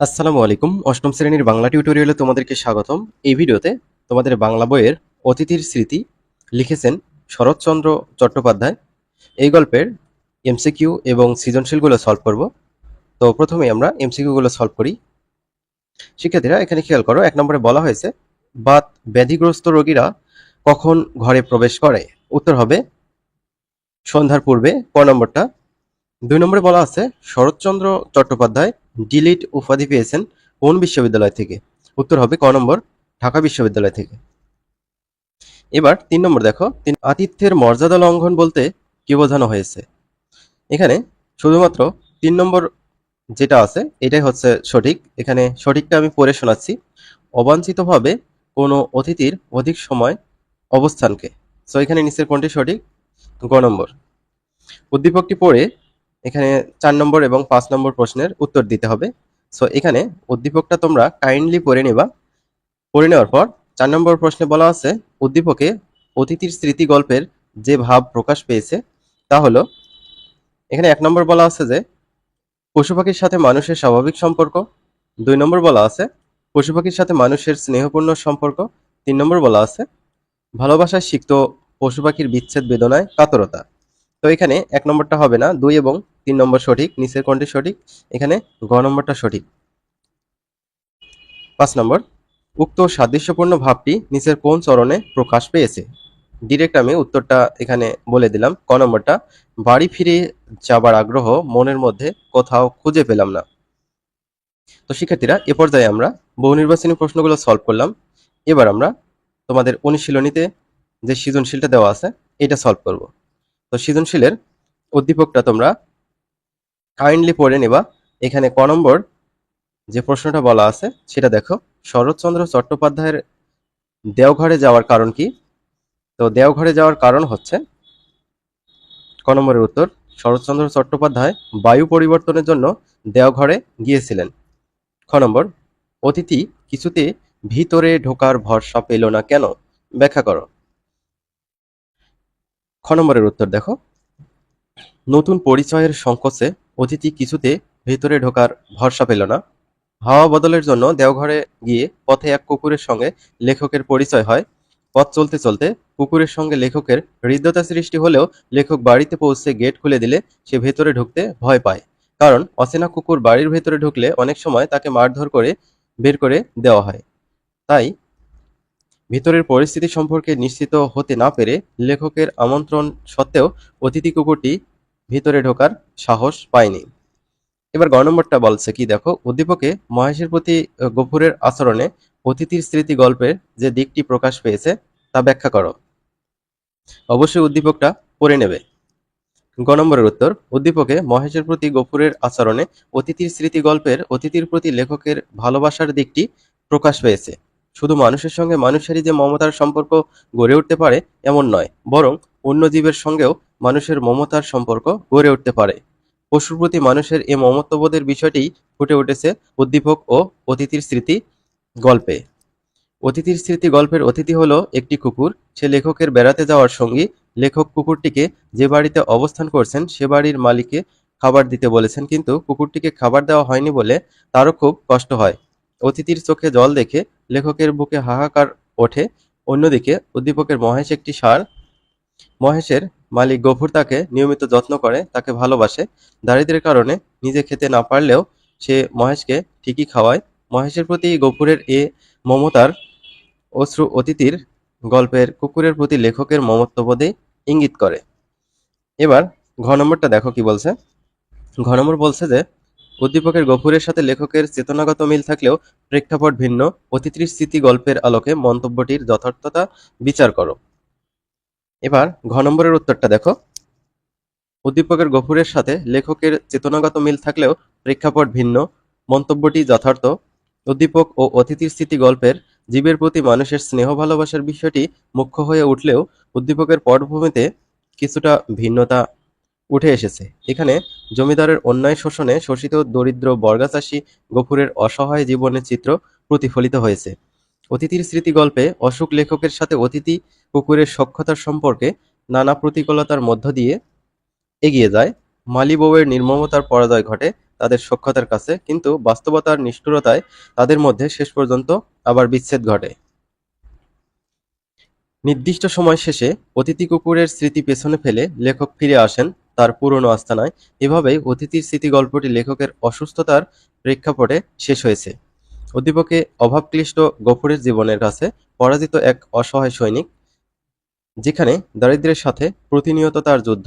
আসসালামু আলাইকুম। অষ্টম শ্রেণির বাংলা টিউটোরিয়ালে তোমাদেরকে স্বাগতম। এই ভিডিওতে তোমাদের বাংলা বইয়ের অতিথির স্মৃতি লিখেছেন শরৎচন্দ্র চট্টোপাধ্যায়। এই গল্পের এমসিকিউ এবং সৃজনশীলগুলো সলভ করব। তো প্রথমে আমরা এমসিকিউগুলো সলভ করি। শিক্ষার্থীরা, এখানে খেয়াল করো, এক নম্বরে বলা হয়েছে, বাত ব্যাধিগ্রস্ত রোগীরা কখন ঘরে প্রবেশ করে? উত্তর হবে, সন্ধ্যার পূর্বে। ক নম্বরটা দুই নম্বরে বলা আছে, শরৎচন্দ্র চট্টোপাধ্যায় ডিলিট উপাধি পেয়েছেন কোন বিশ্ববিদ্যালয় থেকে? উত্তর হবে ক নম্বর, ঢাকা বিশ্ববিদ্যালয় থেকে। এবার তিন নম্বর দেখো আতিথ্যের মর্যাদা লঙ্ঘন বলতে কি বোঝানো হয়েছে? এখানে শুধুমাত্র তিন নম্বর যেটা আছে, এটাই হচ্ছে সঠিক। এখানে সঠিকটা আমি পড়ে শোনাচ্ছি। অবাঞ্ছিতভাবে কোনো অতিথির অধিক সময় অবস্থানকে। সো এখানে নিচের কোনটি সঠিক? গ নম্বর। উদ্দীপকটি পড়ে এখানে চার নম্বর এবং পাঁচ নম্বর প্রশ্নের উত্তর দিতে হবে। সো এখানে উদ্দীপকটা তোমরা কাইন্ডলি পড়ে নেবা। পড়ে নেওয়ার পর চার নম্বর প্রশ্নে বলা আছে, উদ্দীপকে অতিথির স্মৃতি গল্পের যে ভাব প্রকাশ পেয়েছে তা হলো, এখানে এক নম্বর বলা আছে যে, পশু পাখির সাথে মানুষের স্বাভাবিক সম্পর্ক। দুই নম্বর বলা আছে, পশু পাখির সাথে মানুষের স্নেহপূর্ণ সম্পর্ক। তিন নম্বর বলা আছে, ভালোবাসায় সিক্ত পশু পাখির বিচ্ছেদ বেদনায় কাতরতা। তো এখানে এক নম্বরটা হবে না, দুই এবং তিন নম্বর সঠিক, নিচের কোনটি সঠিক? এখানে গ নম্বরটা সঠিক। পাঁচ নম্বর, উক্ত সাদৃশ্যপূর্ণ ভাবটি নিচের কোন চরণে প্রকাশ পেয়েছে? ডিরেক্ট আমি উত্তরটা এখানে বলে দিলাম। ক নম্বরটা, বাড়ি ফিরে যাবার আগ্রহ মনের মধ্যে কোথাও খুঁজে পেলাম না। তো শিক্ষার্থীরা, এ পর্যায়ে আমরা বহু নির্বাচনী প্রশ্নগুলো সলভ করলাম। এবার আমরা তোমাদের অনুশীলনীতে যে সৃজনশীলটা দেওয়া আছে, এটা সলভ করব। তো সৃজনশীলের উদ্দীপকটা তোমরা কাইন্ডলি পড়ে নেবা। এখানে ক নম্বর যে প্রশ্নটা বলা আছে, সেটা দেখো। শরৎচন্দ্র চট্টোপাধ্যায়ের দেওঘরে যাওয়ার কারণ কি? তো দেওঘরে যাওয়ার কারণ হচ্ছে ক নম্বরের উত্তর, শরৎচন্দ্র চট্টোপাধ্যায় বায়ু পরিবর্তনের জন্য দেওঘরে গিয়েছিলেন। খ নম্বর, অতিথি কিছুতে ভিতরে ঢোকার ভরসা পেল না কেন? ব্যাখ্যা করো। খ নম্বরের উত্তর দেখো। নতুন পরিচয়ের সংকোচে অতিথি কিছুতে ভেতরে ঢোকার ভরসা পেল না। হাওয়া বদলের জন্য দেওঘরে গিয়ে পথে এক কুকুরের সঙ্গে লেখকের পরিচয় হয়। পথ চলতে চলতে কুকুরের সঙ্গে লেখকের হৃদ্যতা সৃষ্টি হলেও লেখক বাড়িতে পৌঁছে গেট খুলে দিলে সে ভেতরে ঢুকতে ভয় পায়। কারণ অচেনা কুকুর বাড়ির ভেতরে ঢুকলে অনেক সময় তাকে মারধর করে বের করে দেওয়া হয়। তাই ভিতরের পরিস্থিতি সম্পর্কে নিশ্চিত হতে না পেরে লেখকের আমন্ত্রণ সত্ত্বেও অতিথি কুকুরটি ভিতরে ঢোকার সাহস পায়নি এবার গ নম্বরটা বলছে কি, দেখো, উদ্দীপকে মহেশের প্রতি গফুরের আচরণে অতিথির স্মৃতি গল্পের যে দিকটি প্রকাশ পেয়েছে, তা ব্যাখ্যা করো। অবশ্যই উদ্দীপকটা পড়ে নেবে। গ নম্বরের উত্তর, উদ্দীপকে মহেশের প্রতি গফুরের আচরণে অতিথির স্মৃতি গল্পের অতিথির প্রতি লেখকের ভালোবাসার দিকটি প্রকাশ পেয়েছে। শুধু মানুষের সঙ্গে মানুষেরই যে মমতার সম্পর্ক গড়ে উঠতে পারে, এমন নয়, বরং অন্য জীবের সঙ্গেও মানুষের মমতার সম্পর্ক গড়ে উঠতে পারে। পশুর প্রতি মানুষের এ মমত্ববোধের বিষয়টি ফুটে উঠেছে উদ্দীপক ও অতিথির স্মৃতি গল্পে। অতিথির স্মৃতি গল্পের অতিথি হলো একটি কুকুর। সে লেখকের বেড়াতে যাওয়ার সঙ্গী। লেখক কুকুরটিকে যে বাড়িতে অবস্থান করছেন, সে বাড়ির মালিককে খাবার দিতে বলেছেন, কিন্তু কুকুরটিকে খাবার দেওয়া হয়নি বলে তারও খুব কষ্ট হয়। অতিথির চোখে জল দেখে লেখকের বুকে হাহাকার ওঠে। অন্যদিকে উদ্দীপকের মহেশ একটি ষাঁড় মহেশের মালিক গফুর তাকে নিয়মিত যত্ন করে, তাকে ভালোবাসে। দারিদ্র্যের কারণে নিজে খেতে না পারলেও সে মহেশকে ঠিকই খাওয়ায়। মহেশের প্রতি গফুরের এ মমতার অশ্রু অতিথির গল্পের কুকুরের প্রতি লেখকের মমত্ববোধে ইঙ্গিত করে। এবার ঘ নম্বরটা দেখো কি বলছে। ঘ নম্বর বলছে যে, উদ্দীপকের গফুরের সাথে লেখকের চেতনাগত মিল থাকলেও প্রেক্ষাপট ভিন্ন। অতিথির স্মৃতি গল্পের আলোকে মন্তব্যটির যথার্থতা বিচার করো। এবার ঘ নম্বরের উত্তরটা দেখো। উদ্দীপকের গফুরের সাথে লেখকের চেতনাগত মিল থাকলেও প্রেক্ষাপট ভিন্ন, মন্তব্যটি যথার্থ। উদ্দীপক ও অতিথির স্মৃতি গল্পের জীবের প্রতি মানুষের স্নেহ ভালোবাসার বিষয়টি মুখ্য হয়ে উঠলেও উদ্দীপকের পটভূমিতে কিছুটা ভিন্নতা উঠে এসেছে। এখানে জমিদারের অন্যায় শোষণে শোষিত দরিদ্র বর্গাচাষী গফুরের অসহায় জীবনের চিত্র প্রতিফলিত হয়েছে। অতিথির স্মৃতি গল্পে অশোক লেখকের সাথে অতিথি কুকুরের সক্ষতার সম্পর্কে নানা প্রতিকূলতার মধ্য দিয়ে এগিয়ে যায়। মালি বউয়ের নির্মমতার পরাজয় ঘটে তাদের সক্ষতার কাছে, কিন্তু বাস্তবতার নিষ্ঠুরতায় তাদের মধ্যে শেষ পর্যন্ত আবার বিচ্ছেদ ঘটে। নির্দিষ্ট সময় শেষে অতিথি কুকুরের স্মৃতি পেছনে ফেলে লেখক ফিরে আসেন তার পুরনো আস্তানায়। এভাবেই অতিথির স্মৃতি গল্পটি লেখকের অসুস্থতার প্রেক্ষাপটে শেষ হয়েছে। উদ্দীপকে অভাবক্লিষ্ট গফুরের জীবনের কাছে পরাজিত এক অসহায় সৈনিক, যেখানে দারিদ্র্যের সাথে প্রতিনিয়ত তার যুদ্ধ,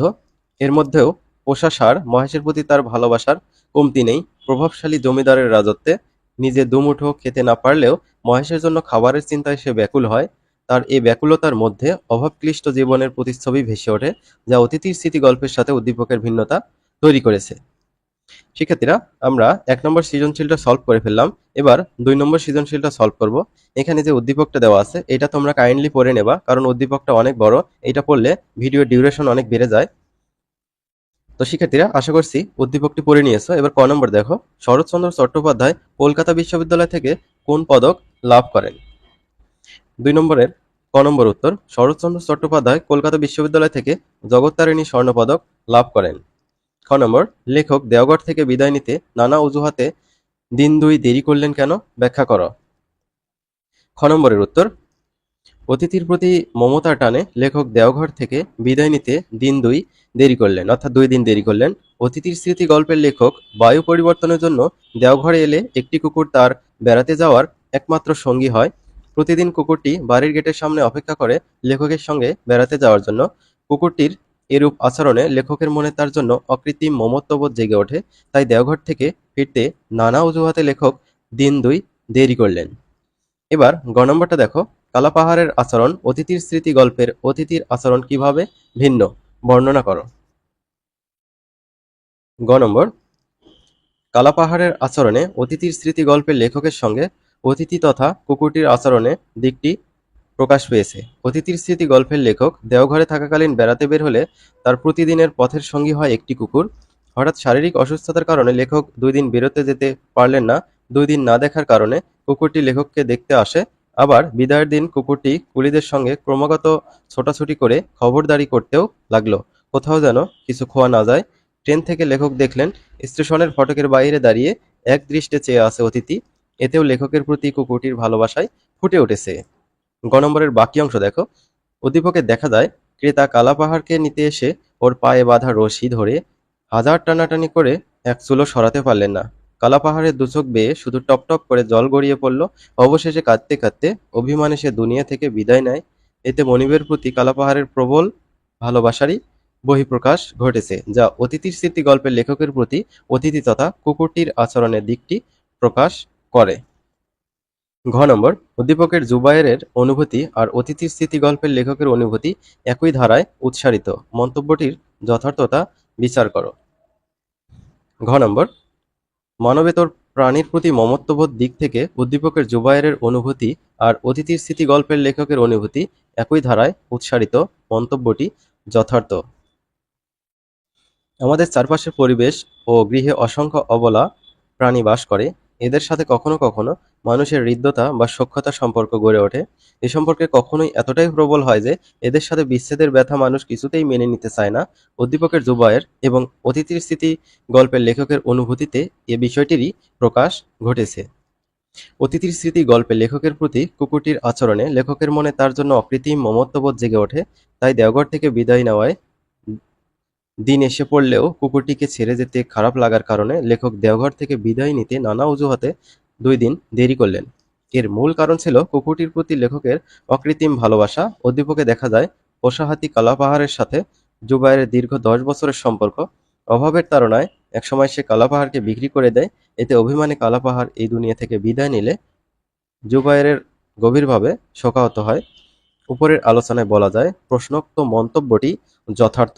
এর মধ্যেও পোষা ষাঁড় মহেশের প্রতি তার ভালোবাসার কমতি নেই। প্রভাবশালী জমিদারের রাজত্বে নিজে দুমুঠো খেতে না পারলেও মহেশের জন্য খাবারের চিন্তায় সে ব্যাকুল হয়। তার এই ব্যাকুলতার মধ্যে অভাবক্লিষ্ট জীবনের প্রতিচ্ছবি ভেসে ওঠে, যা অতিথির স্মৃতি গল্পের সাথে উদ্দীপকের ভিন্নতা তৈরি করেছে। শিক্ষার্থীরা, আমরা এক নম্বর সৃজনশীলটা সলভ করে ফেললাম। এবার দুই নম্বর সৃজনশীলটা সলভ করব। এখানে যে উদ্দীপকটা দেওয়া আছে, এটা তোমরা কাইন্ডলি পড়ে নেবা, কারণ উদ্দীপকটা অনেক বড়। এটা পড়লে ভিডিও ডিউরেশন অনেক বেড়ে যায়। তো শিক্ষার্থীরা, আশা করছি উদ্দীপকটি পড়ে নিয়েছো। এবার ক নম্বর দেখো। শরৎচন্দ্র চট্টোপাধ্যায় কলকাতা বিশ্ববিদ্যালয় থেকে কোন পদক লাভ করেন? দুই নম্বরের ক নম্বর উত্তর। শরৎচন্দ্র চট্টোপাধ্যায় কলকাতা বিশ্ববিদ্যালয় থেকে জগত্তারিণী স্বর্ণপদক লাভ করেন। নম্বর, লেখক দেওঘর থেকে বিদায় নিতে নানা অজুহাতে দিন দুই দেরি করলেন কেন? ব্যাখ্যা করো। খ নম্বরের উত্তর, অতিথির প্রতি মমতার টানে লেখক দেওঘর থেকে বিদায় নিতে দিন দুই দেরি করলেন, অর্থাৎ দুই দিন দেরি করলেন। অতিথির স্মৃতি গল্পের লেখক বায়ু পরিবর্তনের জন্য দেওঘরে এলে একটি কুকুর তার বেড়াতে যাওয়ার একমাত্র সঙ্গী হয়। প্রতিদিন কুকুরটি বাড়ির গেটের সামনে অপেক্ষা করে লেখকের সঙ্গে বেড়াতে যাওয়ার জন্য। কুকুরটির এরূপ আচরণে লেখকের মনে তার জন্য অকৃত্রিম মমত্ববোধ জেগে ওঠে, তাই দেওঘর থেকে ফিরতে নানা অজুহাতে লেখক দিন দুই দেরি করলেন। এবার গ নম্বরটা দেখো। কালাপাহাড়ের আচরণ, অতিথির স্মৃতি গল্পের অতিথির আচরণ কীভাবে ভিন্ন, বর্ণনা করো। গ নম্বর। কালাপাহাড়ের আচরণে অতিথির স্মৃতি গল্পের লেখকের সঙ্গে অতিথি তথা কুকুরটির আচরণে দিকটি প্রকাশ পেয়েছে। অতিথির স্মৃতি গল্পের লেখক দেওঘরে থাকাকালীন বেড়াতে বের হলে তার প্রতিদিনের পথের সঙ্গী হয় একটি কুকুর। হঠাৎ শারীরিক অসুস্থতার কারণে লেখক দুই দিন বেরোতে যেতে পারলেন না। দুই দিন না দেখার কারণে কুকুরটি লেখককে দেখতে আসে। আবার বিদায়ের দিন কুকুরটি কুলিদের সঙ্গে ক্রমাগত ছোটাছুটি করে খবরদারি করতেও লাগল। কোথাও যেন কিছু খোয়া না যায়। ট্রেন থেকে লেখক দেখলেন, স্টেশনের ফটকের বাইরে দাঁড়িয়ে এক দৃষ্টে চেয়ে আছে অতিথি। এতেও লেখকের প্রতি কুকুরটির ভালোবাসায় ফুটে উঠেছে। গ নম্বরের বাকি অংশ দেখো। উদ্দীপকে দেখা যায়, ক্রেতা কালাপাহাড়কে নিতে এসে ওর পায়ে বাঁধা রশি ধরে হাজার টানাটানি করে এক চুলো সরাতে পারলেন না। কালাপাহাড়ের দুচোখ বেয়ে শুধু টপ টপ করে জল গড়িয়ে পড়ল। অবশেষে কাঁদতে কাঁদতে অভিমানে সে দুনিয়া থেকে বিদায় নেয়। এতে মনিবের প্রতি কালাপাহাড়ের প্রবল ভালোবাসারই বহিঃপ্রকাশ ঘটেছে, যা অতিথির স্মৃতি গল্পের লেখকের প্রতি অতিথি তথা কুকুরটির আচরণের দিকটি প্রকাশ করে। ঘ নম্বর, উদ্দীপকের জুবায়েরের অনুভূতি আর অতিথির স্মৃতি গল্পের লেখকের অনুভূতি একই ধারায় উৎসারিত মন্তব্যটির যথার্থতা বিচার করো। ঘ নম্বর মানবেতর প্রাণীর প্রতি মমত্ববোধ দিক থেকে উদ্দীপকের জুবায়েরের অনুভূতি আর অতিথির স্মৃতি গল্পের লেখকের অনুভূতি একই ধারায় উৎসারিত মন্তব্যটি যথার্থ। আমাদের চারপাশের পরিবেশ ও গৃহে অসংখ্য অবলা প্রাণী বাস করে। এদের সাথে কখনো কখনো মানুষের হৃদ্যতা বা সখ্যতা সম্পর্ক গড়ে ওঠে। এ সম্পর্কে কখনোই এতটাই প্রবল হয় যে, এদের সাথে বিচ্ছেদের ব্যথা মানুষ কিছুতেই মেনে নিতে চায় না। উদ্দীপকের জুবায়ের এবং অতিথির স্মৃতি গল্পের লেখকের অনুভূতিতে এ বিষয়টিরই প্রকাশ ঘটেছে। অতিথির স্মৃতি গল্পে লেখকের প্রতি কুকুরটির আচরণে লেখকের মনে তার জন্য অকৃত্রিম মমত্ববোধ জেগে ওঠে। তাই দেওঘর থেকে বিদায় নেওয়ায় দিন এসে পড়লেও কুকুরটিকে ছেড়ে যেতে খারাপ লাগার কারণে লেখক দেওঘর থেকে বিদায় নিতে নানা অজুহাতে দুই দিন দেরি করলেন। এর মূল কারণ ছিল কুকুরটির প্রতি লেখকের অকৃত্রিম ভালোবাসা। উদ্দীপকে দেখা যায় পোষাহাতি কালাপাহাড়ের সাথে জুবাইরের দীর্ঘ দশ বছরের সম্পর্ক। অভাবের তাড়নায় একসময় সে কালাপাহাড়কে বিক্রি করে দেয়। এতে অভিমানে কালাপাহাড় এই দুনিয়া থেকে বিদায় নিলে জুবাইরের গভীরভাবে শোকাহত হয়। উপরের আলোচনায় বলা যায়, প্রশ্নোক্ত মন্তব্যটি যথার্থ।